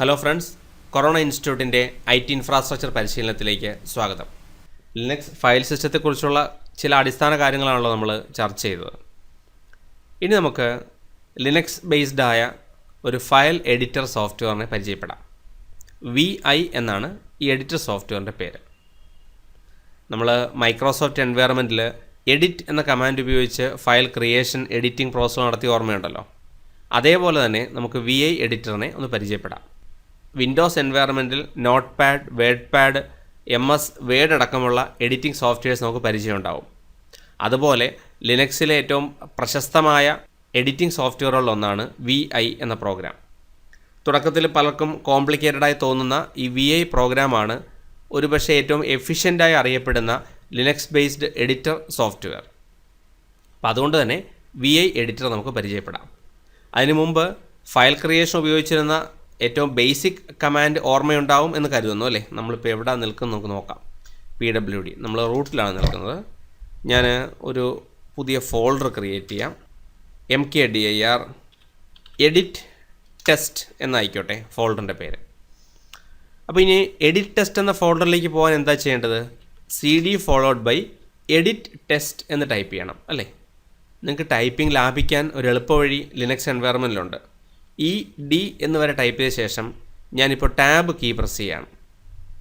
Hello friends corona ഇൻസ്റ്റിറ്റ്യൂട്ടിന്റെ I T infrastructure പരിശീലനത്തിലേക്ക് സ്വാഗതം. ലിനക്സ് ഫയൽ സിസ്റ്റത്തെക്കുറിച്ചുള്ള ചില അടിസ്ഥാന കാര്യങ്ങളാണല്ലോ നമ്മൾ ചർച്ച ചെയ്തത്. ഇനി നമുക്ക് ലിനക്സ് ബേസ്ഡ് ആയ ഒരു ഫയൽ എഡിറ്റർ സോഫ്റ്റ്വെയറിനെ പരിചയപ്പെടാം. വി ഐ എന്നാണ് ഈ എഡിറ്റർ സോഫ്റ്റ്വെയറിന്റെ പേര്. നമ്മൾ മൈക്രോസോഫ്റ്റ് എൻവയറമെന്റിൽ എഡിറ്റ് എന്ന കമാൻഡ് ഉപയോഗിച്ച് ഫയൽ ക്രിയേഷൻ എഡിറ്റിംഗ് പ്രോസസ്സ് നടത്തിയ ഓർമ്മയുണ്ടല്ലോ. അതേപോലെ തന്നെ നമുക്ക് വി ഐ എഡിറ്ററിനെ ഒന്ന് പരിചയപ്പെടാം. Windows എൻവയറമെന്റിൽ notepad wordpad M S word അടക്കമുള്ള എഡിറ്റിംഗ് സോഫ്റ്റ്വെയർസ് നമുക്ക് പരിചയമുണ്ടാവും അതുപോലെ ലിനക്സിലെ ഏറ്റവും പ്രശസ്തമായ എഡിറ്റിംഗ് സോഫ്റ്റ്വെയറുകളിൽ ഒന്നാണ് വി ഐ എന്ന പ്രോഗ്രാം തുടക്കത്തിൽ പലർക്കും കോംപ്ലിക്കേറ്റഡായി തോന്നുന്ന ഈ വി ഐ പ്രോഗ്രാമാണ് ഒരുപക്ഷെ ഏറ്റവും എഫിഷ്യന്റായി അറിയപ്പെടുന്ന ലിനക്സ് ബേസ്ഡ് എഡിറ്റർ സോഫ്റ്റ്വെയർ അപ്പോൾ അതുകൊണ്ട് തന്നെ വി ഐ എഡിറ്റർ നമുക്ക് പരിചയപ്പെടാം. അതിനു മുമ്പ് ഫയൽ ക്രിയേഷൻ ഉപയോഗിച്ചിരുന്ന ഏറ്റവും ബേസിക് കമാൻഡ് ഓർമ്മയുണ്ടാവും എന്ന് കരുതുന്നു അല്ലേ? നമ്മളിപ്പോൾ എവിടെ നിൽക്കുന്നു നമുക്ക് നോക്കാം. പി ഡബ്ല്യു ഡി നമ്മൾ റൂട്ടിലാണ് നിൽക്കുന്നത്. ഞാൻ ഒരു പുതിയ ഫോൾഡർ ക്രിയേറ്റ് ചെയ്യാം. M K D I R edit test എന്നായിക്കോട്ടെ ഫോൾഡറിന്റെ പേര്. അപ്പോൾ ഇനി എഡിറ്റ് ടെസ്റ്റ് എന്ന ഫോൾഡറിലേക്ക് പോകാൻ എന്താ ചെയ്യേണ്ടത്? C D followed by edit test എന്ന് ടൈപ്പ് ചെയ്യണം അല്ലേ? നിങ്ങൾക്ക് ടൈപ്പിംഗ് ലാഭിക്കാൻ ഒരു എളുപ്പവഴി ലിനക്സ് എൻവയറമെന്റിലുണ്ട് ഇ ഡി എന്ന് വരെ ടൈപ്പ് ചെയ്ത ശേഷം ഞാനിപ്പോൾ ടാബ് കീ പ്രസ് ചെയ്യാണ്.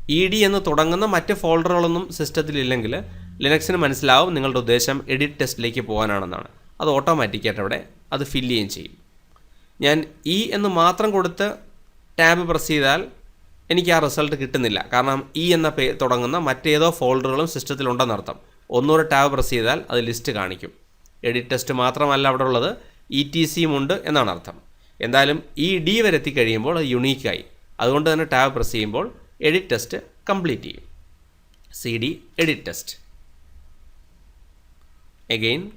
ഇ ഡി എന്ന് തുടങ്ങുന്ന മറ്റ് ഫോൾഡറുകളൊന്നും സിസ്റ്റത്തിലില്ലെങ്കിൽ ലിനക്സിന് മനസ്സിലാവും നിങ്ങളുടെ ഉദ്ദേശം എഡിറ്റ് ടെസ്റ്റിലേക്ക് പോകാനാണെന്നാണ്. അത് ഓട്ടോമാറ്റിക്കായിട്ട് അവിടെ അത് ഫില്ല് ചെയ്യുകയും ചെയ്യും. ഞാൻ ഇ എന്ന് മാത്രം കൊടുത്ത് ടാബ് പ്രസ് ചെയ്താൽ എനിക്ക് ആ റിസൾട്ട് കിട്ടുന്നില്ല. കാരണം ഇ എന്ന പേ തുടങ്ങുന്ന മറ്റേതോ ഫോൾഡറുകളും സിസ്റ്റത്തിലുണ്ടെന്നർത്ഥം ഒന്നുകൂടെ ടാബ് പ്രസ് ചെയ്താൽ അത് ലിസ്റ്റ് കാണിക്കും. എഡിറ്റ് ടെസ്റ്റ് മാത്രമല്ല അവിടെ ഉള്ളത്. ഇ ടി സിയും ഉണ്ട് എന്നാണ് അർത്ഥം. എന്തായാലും ഈ ഡി വരെ എത്തിക്കഴിയുമ്പോൾ അത് യുണീക്കായി അതുകൊണ്ട് തന്നെ ടാബ് പ്രസ് ചെയ്യുമ്പോൾ എഡിറ്റ് ടെസ്റ്റ് കംപ്ലീറ്റ് ചെയ്യും. C D edit test again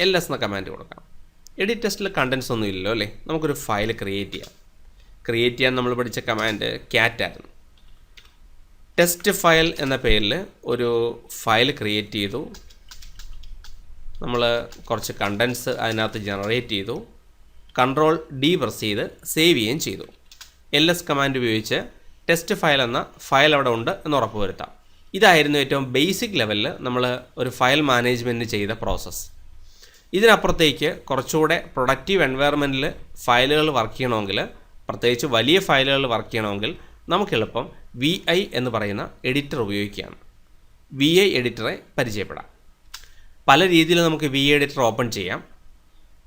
L S എന്ന കമാൻഡ് കൊടുക്കാം. എഡിറ്റ് ടെസ്റ്റിൽ കണ്ടൻസ് ഒന്നും ഇല്ലല്ലോ അല്ലേ? നമുക്കൊരു ഫയൽ ക്രിയേറ്റ് ചെയ്യാം. ക്രിയേറ്റ് ചെയ്യാൻ നമ്മൾ പഠിച്ച കമാൻഡ് ക്യാറ്റ് ആയിരുന്നു. ടെസ്റ്റ് ഫയൽ എന്ന പേരിൽ ഒരു ഫയൽ ക്രിയേറ്റ് ചെയ്തു. നമ്മൾ കുറച്ച് കണ്ടൻസ് അതിനകത്ത് ജനറേറ്റ് ചെയ്തു. കൺട്രോൾ ഡി പ്രസ് ചെയ്ത് സേവ് ചെയ്യുകയും ചെയ്തു. എൽ എസ് കമാൻഡ് ഉപയോഗിച്ച് ടെസ്റ്റ് ഫയൽ എന്ന ഫയൽ അവിടെ ഉണ്ട് എന്ന് ഉറപ്പുവരുത്താം. ഇതായിരുന്നു ഏറ്റവും ബേസിക് ലെവലിൽ നമ്മൾ ഒരു ഫയൽ മാനേജ്മെന്റ് ചെയ്ത പ്രോസസ്സ് ഇതിനപ്പുറത്തേക്ക് കുറച്ചുകൂടെ പ്രൊഡക്റ്റീവ് എൻവയറമെന്റിൽ ഫയലുകൾ വർക്ക് ചെയ്യണമെങ്കിൽ പ്രത്യേകിച്ച് വലിയ ഫയലുകൾ വർക്ക് ചെയ്യണമെങ്കിൽ നമുക്ക് എളുപ്പം വി ഐ എന്ന് പറയുന്ന എഡിറ്റർ ഉപയോഗിക്കുകയാണ്. വി ഐ എഡിറ്ററെ പരിചയപ്പെടാം. പല രീതിയിൽ നമുക്ക് വി എഡിറ്റർ ഓപ്പൺ ചെയ്യാം.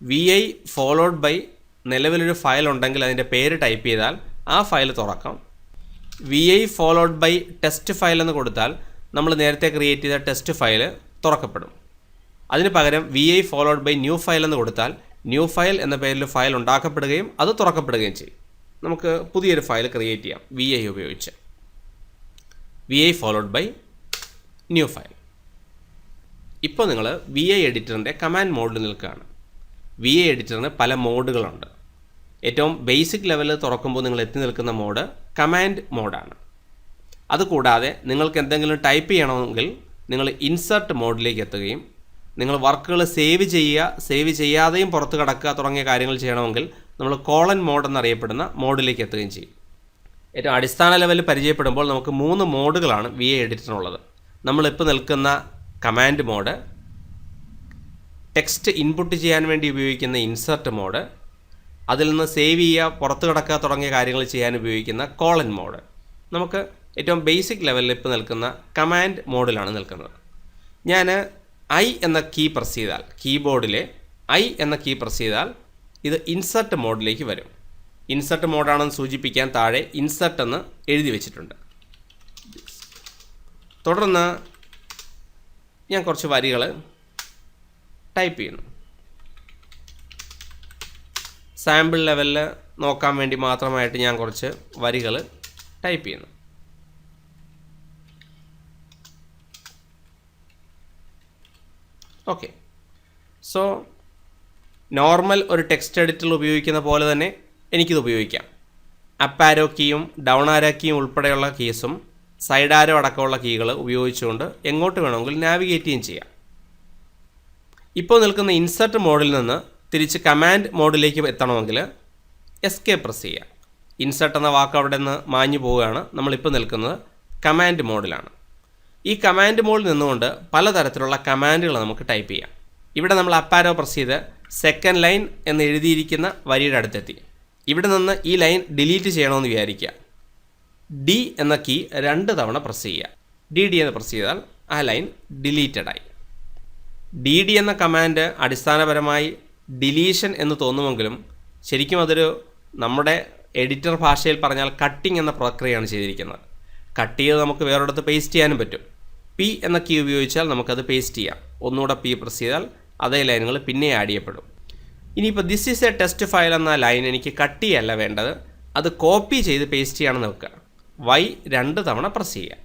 വി ഐ ഫോളോഡ് ബൈ നിലവിലൊരു ഫയൽ ഉണ്ടെങ്കിൽ അതിന്റെ പേര് ടൈപ്പ് ചെയ്താൽ ആ ഫയൽ തുറക്കാം. V I followed by test file എന്ന് കൊടുത്താൽ നമ്മൾ നേരത്തെ ക്രിയേറ്റ് ചെയ്ത ടെസ്റ്റ് ഫയൽ തുറക്കപ്പെടും. അതിന് പകരം V I followed by new file എന്ന് കൊടുത്താൽ ന്യൂ ഫയൽ എന്ന പേരിൽ ഫയൽ ഉണ്ടാക്കപ്പെടുകയും അത് തുറക്കപ്പെടുകയും ചെയ്യും. നമുക്ക് പുതിയൊരു ഫയൽ ക്രിയേറ്റ് ചെയ്യാം വി ഐ ഉപയോഗിച്ച്. V I followed by new file. ഇപ്പോൾ നിങ്ങൾ വി ഐ എഡിറ്ററിന്റെ കമാൻഡ് മോഡിൽ നിൽക്കുകയാണ്. വി എ എഡിറ്ററിന് പല മോഡുകളുണ്ട്. ഏറ്റവും ബേസിക് ലെവലിൽ തുറക്കുമ്പോൾ നിങ്ങൾ എത്തി നിൽക്കുന്ന മോഡ് കമാൻഡ് മോഡാണ്. അതുകൂടാതെ നിങ്ങൾക്ക് എന്തെങ്കിലും ടൈപ്പ് ചെയ്യണമെങ്കിൽ നിങ്ങൾ ഇൻസർട്ട് മോഡിലേക്ക് എത്തുകയും നിങ്ങൾ വർക്കുകൾ സേവ് ചെയ്യുക സേവ് ചെയ്യാതെയും പുറത്ത് കടക്കുക തുടങ്ങിയ കാര്യങ്ങൾ ചെയ്യണമെങ്കിൽ നമ്മൾ കോളൻ മോഡ് എന്നറിയപ്പെടുന്ന മോഡിലേക്ക് എത്തുകയും ചെയ്യും. ഏറ്റവും അടിസ്ഥാന ലെവലിൽ പരിചയപ്പെടുമ്പോൾ നമുക്ക് മൂന്ന് മോഡുകളാണ് വി എ എഡിറ്ററിനുള്ളത് നമ്മളിപ്പോൾ നിൽക്കുന്ന കമാൻഡ് മോഡ് ടെക്സ്റ്റ് ഇൻപുട്ട് ചെയ്യാൻ വേണ്ടി ഉപയോഗിക്കുന്ന ഇൻസെർട്ട് മോഡ് അതിൽ നിന്ന് സേവ് ചെയ്യുക പുറത്ത് കിടക്കുക തുടങ്ങിയ കാര്യങ്ങൾ ചെയ്യാൻ ഉപയോഗിക്കുന്ന കോളൻ മോഡ്. നമുക്ക് ഏറ്റവും ബേസിക് ലെവലിൽ ഇപ്പോൾ നിൽക്കുന്ന കമാൻഡ് മോഡിലാണ് നിൽക്കുന്നത്. ഞാൻ ഐ എന്ന കീ പ്രസ് ചെയ്താൽ കീബോർഡിലെ ഐ എന്ന കീ പ്രസ് ചെയ്താൽ ഇത് ഇൻസെർട്ട് മോഡിലേക്ക് വരും. ഇൻസെർട്ട് മോഡാണെന്ന് സൂചിപ്പിക്കാൻ താഴെ ഇൻസെർട്ട് എന്ന് എഴുതി വെച്ചിട്ടുണ്ട്. തുടർന്ന് ഞാൻ കുറച്ച് വരികൾ ടൈപ്പ് ചെയ്യുന്നു. സാമ്പിൾ ലെവലിൽ നോക്കാൻ വേണ്ടി മാത്രമായിട്ട് ഞാൻ കുറച്ച് വരികൾ ടൈപ്പ് ചെയ്യുന്നു. ഓക്കെ സോ നോർമൽ ഒരു ടെക്സ്റ്റ് എഡിറ്ററിൽ ഉപയോഗിക്കുന്ന പോലെ തന്നെ എനിക്കിത് ഉപയോഗിക്കാം. അപ്പ് ആരോ കീയും ഡൗൺ ആരോ കീയും ഉൾപ്പെടെയുള്ള കീസും സൈഡ് ആരോ അടക്കമുള്ള കീകൾ ഉപയോഗിച്ചുകൊണ്ട് എങ്ങോട്ട് വേണമെങ്കിൽ നാവിഗേറ്റ് ചെയ്യാം. ഇപ്പോൾ നിൽക്കുന്ന ഇൻസെർട്ട് മോഡിൽ നിന്ന് തിരിച്ച് കമാൻഡ് മോഡിലേക്ക് എത്തണമെങ്കിൽ എസ്കേ പ്രസ് ചെയ്യുക. ഇൻസെർട്ട് എന്ന വാക്ക് അവിടെ നിന്ന് മാഞ്ഞു പോവുകയാണ്. നമ്മളിപ്പോൾ നിൽക്കുന്നത് കമാൻഡ് മോഡിലാണ് ഈ കമാൻഡ് മോഡിൽ നിന്നുകൊണ്ട് പലതരത്തിലുള്ള കമാൻഡുകൾ നമുക്ക് ടൈപ്പ് ചെയ്യാം. ഇവിടെ നമ്മൾ അപ്പാരോ പ്രസ് ചെയ്ത് സെക്കൻഡ് ലൈൻ എന്ന് എഴുതിയിരിക്കുന്ന വരിയുടെ അടുത്തെത്തി. ഇവിടെ നിന്ന് ഈ ലൈൻ ഡിലീറ്റ് ചെയ്യണമെന്ന് വിചാരിക്കുക. ഡി എന്ന കീ രണ്ട് തവണ പ്രസ് ചെയ്യുക. ഡി ഡി എന്ന് പ്രസ് ചെയ്താൽ ആ ലൈൻ ഡിലീറ്റഡ് ആയി. ഡി ഡി എന്ന കമാൻഡ് അടിസ്ഥാനപരമായി ഡിലീഷൻ എന്ന് തോന്നുമെങ്കിലും ശരിക്കും അതൊരു നമ്മുടെ എഡിറ്റർ ഭാഷയിൽ പറഞ്ഞാൽ കട്ടിംഗ് എന്ന പ്രക്രിയയാണ് ചെയ്തിരിക്കുന്നത്. കട്ട് ചെയ്ത് നമുക്ക് വേറൊരിടത്ത് പേസ്റ്റ് ചെയ്യാനും പറ്റും. പി എന്ന കീ ഉപയോഗിച്ചാൽ നമുക്കത് പേസ്റ്റ് ചെയ്യാം. ഒന്നുകൂടെ പി പ്രസ് ചെയ്താൽ അതേ ലൈനുകൾ പിന്നെ ആഡ് ചെയ്യപ്പെടും. ഇനിയിപ്പോൾ this is a test file എന്ന ലൈൻ എനിക്ക് കട്ട് ചെയ്യല്ല വേണ്ടത്. അത് കോപ്പി ചെയ്ത് പേസ്റ്റ് ചെയ്യാണെന്ന് വെക്കുക വൈ രണ്ട് തവണ പ്രസ് ചെയ്യുക.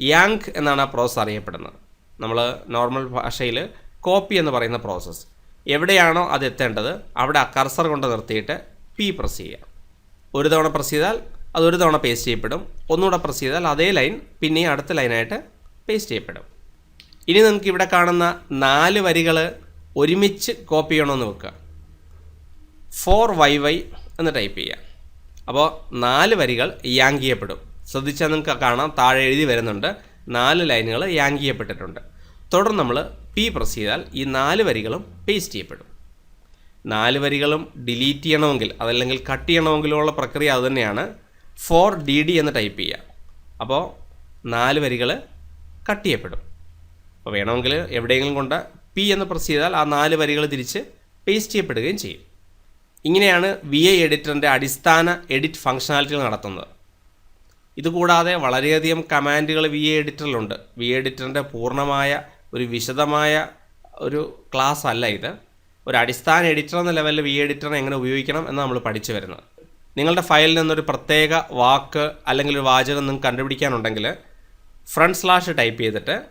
യാങ്ക് എന്നാണ് ആ പ്രോസസ് അറിയപ്പെടുന്നത്. നമ്മൾ നോർമൽ ഭാഷയിൽ കോപ്പി എന്ന് പറയുന്ന പ്രോസസ്സ് എവിടെയാണോ അത് എത്തേണ്ടത് അവിടെ കർസർ കൊണ്ട് നിർത്തിയിട്ട് പി പ്രസ് ചെയ്യുക. ഒരു തവണ പ്രസ് ചെയ്താൽ അത് ഒരു തവണ പേസ്റ്റ് ചെയ്യപ്പെടും. ഒന്നുകൂടെ പ്രസ് ചെയ്താൽ അതേ ലൈൻ പിന്നെ അടുത്ത ലൈനായിട്ട് പേസ്റ്റ് ചെയ്യപ്പെടും. ഇനി നമുക്ക് ഇവിടെ കാണുന്ന നാല് വരികൾ ഒരുമിച്ച് കോപ്പി ചെയ്യണമെന്ന് വെക്കുക. ഫോർ വൈ വൈ എന്ന് ടൈപ്പ് ചെയ്യുക. അപ്പോൾ നാല് വരികൾ യാങ്ക് ചെയ്യപ്പെടും. ശ്രദ്ധിച്ചാൽ നിങ്ങൾക്ക് കാണാം താഴെ എഴുതി വരുന്നുണ്ട്. നാല് ലൈനുകൾ യാങ്ക് ചെയ്യപ്പെട്ടിട്ടുണ്ട്. തുടർന്ന് നമ്മൾ പി പ്രസ് ചെയ്താൽ ഈ നാല് വരികളും പേസ്റ്റ് ചെയ്യപ്പെടും. നാല് വരികളും ഡിലീറ്റ് ചെയ്യണമെങ്കിൽ അതല്ലെങ്കിൽ കട്ട് ചെയ്യണമെങ്കിലുള്ള പ്രക്രിയ അതുതന്നെയാണ് ഫോർ ഡി ഡി എന്ന് ടൈപ്പ് ചെയ്യുക. അപ്പോൾ നാല് വരികൾ കട്ട് ചെയ്യപ്പെടും. അപ്പോൾ വേണമെങ്കിൽ എവിടെയെങ്കിലും കൊണ്ട് പി എന്ന് പ്രസ് ചെയ്താൽ ആ നാല് വരികൾ തിരിച്ച് പേസ്റ്റ് ചെയ്യപ്പെടുകയും ചെയ്യും. ഇങ്ങനെയാണ് വി ഐ എഡിറ്ററിന്റെ അടിസ്ഥാന എഡിറ്റ് ഫംഗ്ഷനാലിറ്റികൾ നടത്തുന്നത്. ഇതുകൂടാതെ വളരെയധികം കമാൻഡുകൾ വി എ എഡിറ്ററിലുണ്ട് വി എഡിറ്ററിന്റെ പൂർണമായ ഒരു വിശദമായ ഒരു ക്ലാസ് അല്ല ഇത്. ഒരു അടിസ്ഥാന എഡിറ്റർ എന്ന ലെവലിൽ വി എഡിറ്ററിനെ എങ്ങനെ ഉപയോഗിക്കണം എന്ന് നമ്മൾ പഠിച്ചു വരുന്നത്. നിങ്ങളുടെ ഫയലിൽ നിന്നൊരു പ്രത്യേക വാക്ക് അല്ലെങ്കിൽ ഒരു വാചകം നിങ്ങൾക്ക് കണ്ടുപിടിക്കാനുണ്ടെങ്കിൽ ഫ്രണ്ട് സ്ലാഷ് ടൈപ്പ് ചെയ്തിട്ട്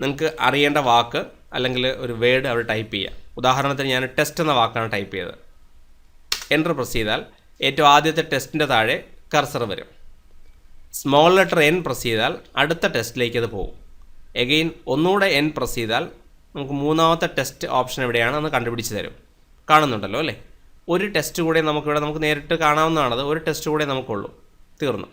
നിങ്ങൾക്ക് അറിയേണ്ട വാക്ക് അല്ലെങ്കിൽ ഒരു വേർഡ് അവിടെ ടൈപ്പ് ചെയ്യുക. ഉദാഹരണത്തിന് ഞാൻ ടെസ്റ്റ് എന്ന വാക്കാണ് ടൈപ്പ് ചെയ്തത്. എന്റർ പ്രസ് ചെയ്താൽ ഏറ്റവും ആദ്യത്തെ ടെസ്റ്റിന്റെ താഴെ കർസർ വരും. സ്മോൾ ലെറ്റർ എൻ പ്രസ് ചെയ്താൽ അടുത്ത ടെസ്റ്റിലേക്ക് അത് പോകും. എഗെയിൻ ഒന്നുകൂടെ എൻ പ്രസ് ചെയ്താൽ നമുക്ക് മൂന്നാമത്തെ ടെസ്റ്റ് ഓപ്ഷൻ എവിടെയാണ് എന്ന് കണ്ടുപിടിച്ച് തരും. കാണുന്നുണ്ടല്ലോ അല്ലേ? ഒരു ടെസ്റ്റ് കൂടെ നമുക്കിവിടെ നമുക്ക് നേരിട്ട് കാണാവുന്നതാണത്. ഒരു ടെസ്റ്റ് കൂടെ നമുക്കുള്ളൂ. തീർന്നു.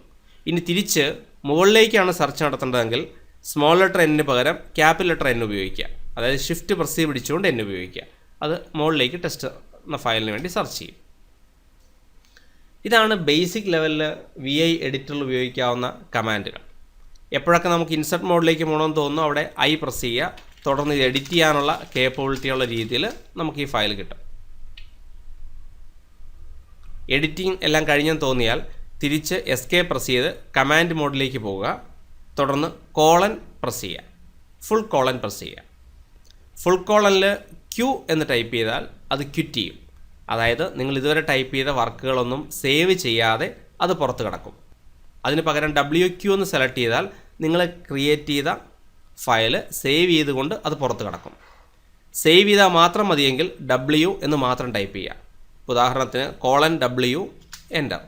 ഇനി തിരിച്ച് മുകളിലേക്കാണ് സെർച്ച് നടത്തേണ്ടതെങ്കിൽ സ്മോൾ ലെറ്റർ എന്നിന് പകരം ക്യാപിറ്റൽ ലെറ്റർ എൻ ഉപയോഗിക്കുക. അതായത് ഷിഫ്റ്റ് പ്രസ് ചെയ്ത് പിടിച്ചുകൊണ്ട് എൻ ഉപയോഗിക്കുക. അത് മുകളിലേക്ക് ടെസ്റ്റ് എന്ന ഫയലിന് വേണ്ടി സെർച്ച് ചെയ്യും. ഇതാണ് ബേസിക് ലെവലിൽ വി ഐ എഡിറ്ററിൽ ഉപയോഗിക്കാവുന്ന കമാൻഡുകൾ എപ്പോഴൊക്കെ നമുക്ക് ഇൻസെർട്ട് മോഡിലേക്ക് പോകണമെന്ന് തോന്നുന്നു അവിടെ ഐ പ്രസ് ചെയ്യുക. തുടർന്ന് ഇത് എഡിറ്റ് ചെയ്യാനുള്ള കേപ്പബിലിറ്റിയുള്ള രീതിയിൽ നമുക്ക് ഈ ഫയൽ കിട്ടും. എഡിറ്റിംഗ് എല്ലാം കഴിഞ്ഞെന്ന് തോന്നിയാൽ തിരിച്ച് എസ് കെ പ്രസ് ചെയ്ത് കമാൻഡ് മോഡിലേക്ക് പോവുക. തുടർന്ന് കോളൻ പ്രസ് ചെയ്യുക. ഫുൾ കോളൻ പ്രസ് ചെയ്യുക. ഫുൾ കോളനിൽ ക്യു എന്ന് ടൈപ്പ് ചെയ്താൽ അത് ക്വിറ്റ് ചെയ്യും. അതായത് നിങ്ങൾ ഇതുവരെ ടൈപ്പ് ചെയ്ത വർക്കുകളൊന്നും സേവ് ചെയ്യാതെ അത് പുറത്ത് കിടക്കും. അതിന് പകരം ഡബ്ല്യു ക്യു എന്ന് സെലക്ട് ചെയ്താൽ നിങ്ങൾ ക്രിയേറ്റ് ചെയ്ത ഫയൽ സേവ് ചെയ്തുകൊണ്ട് അത് പുറത്ത് കിടക്കും. സേവ് ചെയ്താൽ മാത്രം മതിയെങ്കിൽ ഡബ്ല്യു എന്ന് മാത്രം ടൈപ്പ് ചെയ്യുക. ഉദാഹരണത്തിന് കോളൻ ഡബ്ല്യു എന്റർ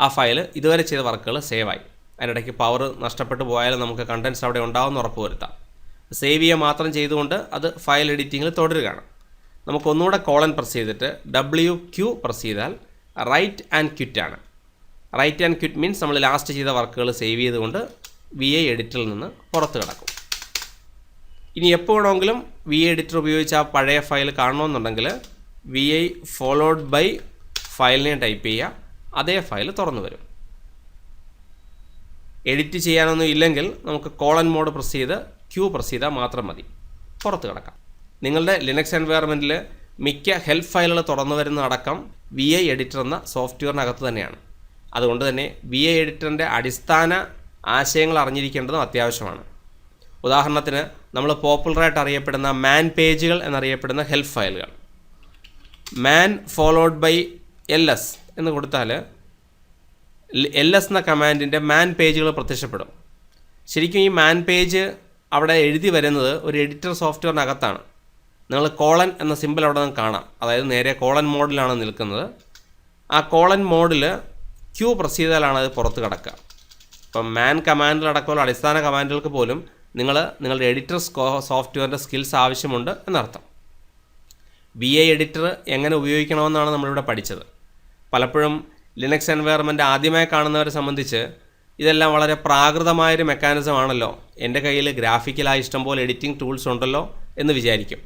ആ ഫയൽ ഇതുവരെ ചെയ്ത വർക്കുകൾ സേവായി അതിനിടയ്ക്ക് പവർ നഷ്ടപ്പെട്ടു പോയാലും നമുക്ക് കണ്ടൻസ് അവിടെ ഉണ്ടാവുമെന്ന് ഉറപ്പ് വരുത്താം. സേവ് ചെയ്യുക മാത്രം ചെയ്തുകൊണ്ട് അത് ഫയൽ എഡിറ്റിങ്ങിൽ തുടരുകയാണ്. നമുക്ക് ഒന്നുകൂടെ കോളൻ പ്രസ് ചെയ്തിട്ട് ഡബ്ല്യു ക്യു പ്രസ് ചെയ്താൽ റൈറ്റ് ആൻഡ് ക്വിറ്റ് ആണ്. റൈറ്റ് ആൻഡ് ക്വിറ്റ് മീൻസ് നമ്മൾ ലാസ്റ്റ് ചെയ്ത വർക്കുകൾ സേവ് ചെയ്തുകൊണ്ട് വി എ എഡിറ്ററിൽ നിന്ന് പുറത്ത് കിടക്കും. ഇനി എപ്പോൾ വേണമെങ്കിലും വി എ എഡിറ്റർ ഉപയോഗിച്ച് ആ പഴയ ഫയൽ കാണണമെന്നുണ്ടെങ്കിൽ വി ഐ ഫോളോഡ് ബൈ ഫയലിനെ ടൈപ്പ് ചെയ്യുക. അതേ ഫയൽ തുറന്നു വരും. എഡിറ്റ് ചെയ്യാനൊന്നും ഇല്ലെങ്കിൽ നമുക്ക് കോളൻ മോഡ് പ്രസ് ചെയ്ത് ക്യൂ പ്രസ് ചെയ്താൽ മാത്രം മതി. പുറത്ത് കിടക്കാം. നിങ്ങളുടെ ലിനക്സ് എൻവയറമെന്റിൽ മിക്ക ഹെൽപ്പ് ഫയലുകൾ തുറന്നു വരുന്ന അടക്കം വി ഐ എഡിറ്റർ എന്ന സോഫ്റ്റ്വെയറിനകത്ത് തന്നെയാണ്. അതുകൊണ്ട് തന്നെ വി എ എഡിറ്ററിന്റെ അടിസ്ഥാന ആശയങ്ങൾ അറിഞ്ഞിരിക്കേണ്ടതും അത്യാവശ്യമാണ്. ഉദാഹരണത്തിന് നമ്മൾ പോപ്പുലറായിട്ട് അറിയപ്പെടുന്ന മാൻ പേജുകൾ എന്നറിയപ്പെടുന്ന ഹെൽപ്പ് ഫയലുകൾ. Man followed by L S എന്ന് കൊടുത്താൽ എൽ എസ് എന്ന കമാൻഡിന്റെ മാൻ പേജുകൾ പ്രത്യക്ഷപ്പെടും. ശരിക്കും ഈ മാൻ പേജ് അവിടെ എഴുതി വരുന്നത് ഒരു എഡിറ്റർ സോഫ്റ്റ്വെയറിനകത്താണ്. നിങ്ങൾ കോളൻ എന്ന സിമ്പിൾ അവിടെ നിന്ന് കാണാം. അതായത് നേരെ കോളൻ മോഡിലാണ് നിൽക്കുന്നത്. ആ കോളൻ മോഡിൽ ക്യൂ പ്രസ് ചെയ്താലാണ് അത് പുറത്ത് കിടക്കുക. ഇപ്പം മാൻ കമാൻഡിലടക്കമുള്ള അടിസ്ഥാന കമാൻഡുകൾക്ക് പോലും നിങ്ങൾ നിങ്ങളുടെ എഡിറ്റർ സോഫ്റ്റ്വെയറിന്റെ സ്കിൽസ് ആവശ്യമുണ്ട് എന്നർത്ഥം. വി ഐ എഡിറ്റർ എങ്ങനെ ഉപയോഗിക്കണമെന്നാണ് നമ്മളിവിടെ പഠിച്ചത്. പലപ്പോഴും ലിനക്സ് എൻവയറമെന്റ് ആദ്യമായി കാണുന്നവരെ സംബന്ധിച്ച് ഇതെല്ലാം വളരെ പ്രാകൃതമായൊരു മെക്കാനിസം ആണല്ലോ. എന്റെ കയ്യിൽ ഗ്രാഫിക്കലായി ഇഷ്ടംപോലെ എഡിറ്റിംഗ് ടൂൾസ് ഉണ്ടല്ലോ എന്ന് വിചാരിക്കും.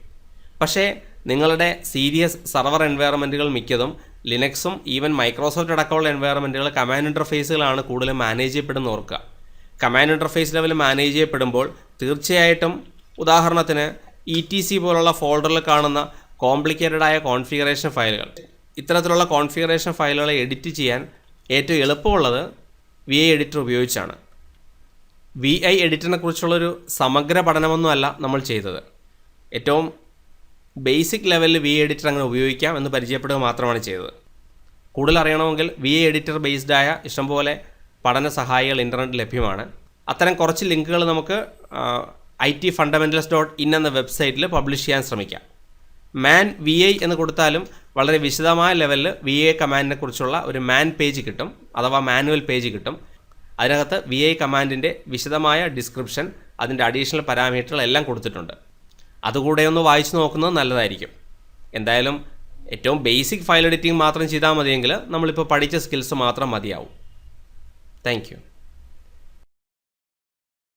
പക്ഷേ നിങ്ങളുടെ സീരിയസ് സെർവർ എൻവയറമെന്റുകൾ മിക്കതും ലിനക്സും ഈവൻ മൈക്രോസോഫ്റ്റ് അടക്കമുള്ള എൻവയറമെന്റുകൾ കമാൻഡ് ഇന്റർഫേസുകളാണ് കൂടുതലും മാനേജ് ചെയ്യപ്പെടുന്ന ഓർക്കുക. കമാൻഡ് ഇന്റർഫേസ് ലെവൽ മാനേജ് ചെയ്യപ്പെടുമ്പോൾ തീർച്ചയായിട്ടും ഉദാഹരണത്തിന് ഇ ടി സി പോലുള്ള ഫോൾഡറിൽ കാണുന്ന കോംപ്ലിക്കേറ്റഡ് ആയ കോൺഫിഗറേഷൻ ഫയലുകൾ. ഇത്തരത്തിലുള്ള കോൺഫിഗറേഷൻ ഫയലുകളെ എഡിറ്റ് ചെയ്യാൻ ഏറ്റവും എളുപ്പമുള്ളത് വി ഐ എഡിറ്റർ ഉപയോഗിച്ചാണ്. വി ഐ എഡിറ്ററിനെ കുറിച്ചുള്ളൊരു സമഗ്ര പഠനമൊന്നുമല്ല നമ്മൾ ചെയ്തത്. ഏറ്റവും ബേസിക് ലെവലിൽ വി എഡിറ്റർ അങ്ങനെ ഉപയോഗിക്കാം എന്ന് പരിചയപ്പെടുക മാത്രമാണ് ചെയ്തത്. കൂടുതൽ അറിയണമെങ്കിൽ വി എഡിറ്റർ ബേസ്ഡ് ആയ ഇഷ്ടംപോലെ പഠന സഹായികൾ ഇന്റർനെറ്റ് ലഭ്യമാണ്. അത്തരം കുറച്ച് ലിങ്കുകൾ നമുക്ക് I T fundamentals dot in എന്ന വെബ്സൈറ്റിൽ പബ്ലിഷ് ചെയ്യാൻ ശ്രമിക്കാം. മാൻ വി ഐ എന്ന് കൊടുത്താലും വളരെ വിശദമായ ലെവലിൽ വി എ കമാൻഡിനെ കുറിച്ചുള്ള ഒരു മാൻ പേജ് കിട്ടും അഥവാ മാനുവൽ പേജ് കിട്ടും. അതിനകത്ത് വി ഐ കമാൻഡിന്റെ വിശദമായ ഡിസ്ക്രിപ്ഷൻ അതിന്റെ അഡീഷണൽ പാരാമീറ്ററുകൾ എല്ലാം കൊടുത്തിട്ടുണ്ട്. അതുകൂടെ ഒന്ന് വായിച്ചു നോക്കുന്നത് നല്ലതായിരിക്കും. എന്തായാലും ഏറ്റവും ബേസിക് ഫയൽ എഡിറ്റിംഗ് മാത്രം ചെയ്താൽ മതിയെങ്കിൽ നമ്മളിപ്പോൾ പഠിച്ച സ്കിൽസ് മാത്രം മതിയാവും. താങ്ക്